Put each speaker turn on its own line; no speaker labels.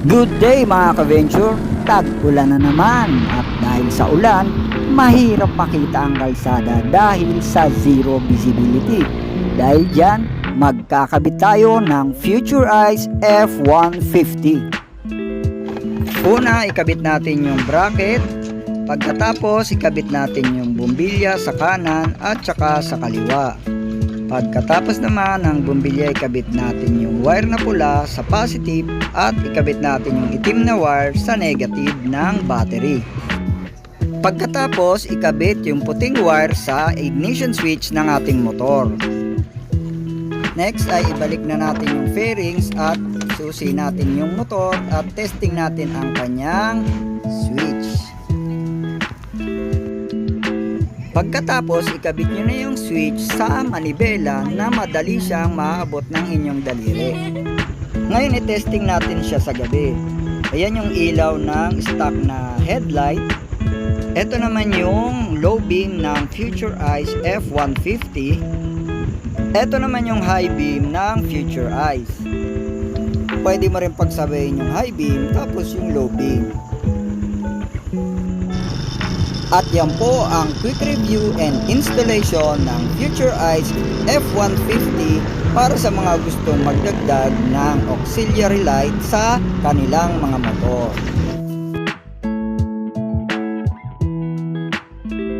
Good day mga ka-venture! Tag-ulan na naman at dahil sa ulan, mahirap makita ang kalsada dahil sa zero visibility. Dahil dyan, magkakabit tayo ng Future Eyes F150. Una, ikabit natin yung bracket. Pagkatapos, ikabit natin yung bumbilya sa kanan at saka sa kaliwa. Pagkatapos naman ng bumbilya, ikabit natin yung wire na pula sa positive at ikabit natin yung itim na wire sa negative ng battery. Pagkatapos, ikabit yung puting wire sa ignition switch ng ating motor. Next ay ibalik na natin yung fairings at susi natin yung motor at testing natin ang kanyang switch. Pagkatapos, ikabit nyo na yung switch sa manibela na madali siyang maaabot ng inyong daliri. Ngayon, i-testing natin siya sa gabi. Ayan yung ilaw ng stock na headlight. Ito naman yung low beam ng Future Eyes F150. Ito naman yung high beam ng Future Eyes. Pwede mo rin pagsabayin yung high beam tapos yung low beam. At yan po ang quick review and installation ng Future Eyes F150 para sa mga gustong magdagdag ng auxiliary light sa kanilang mga motor.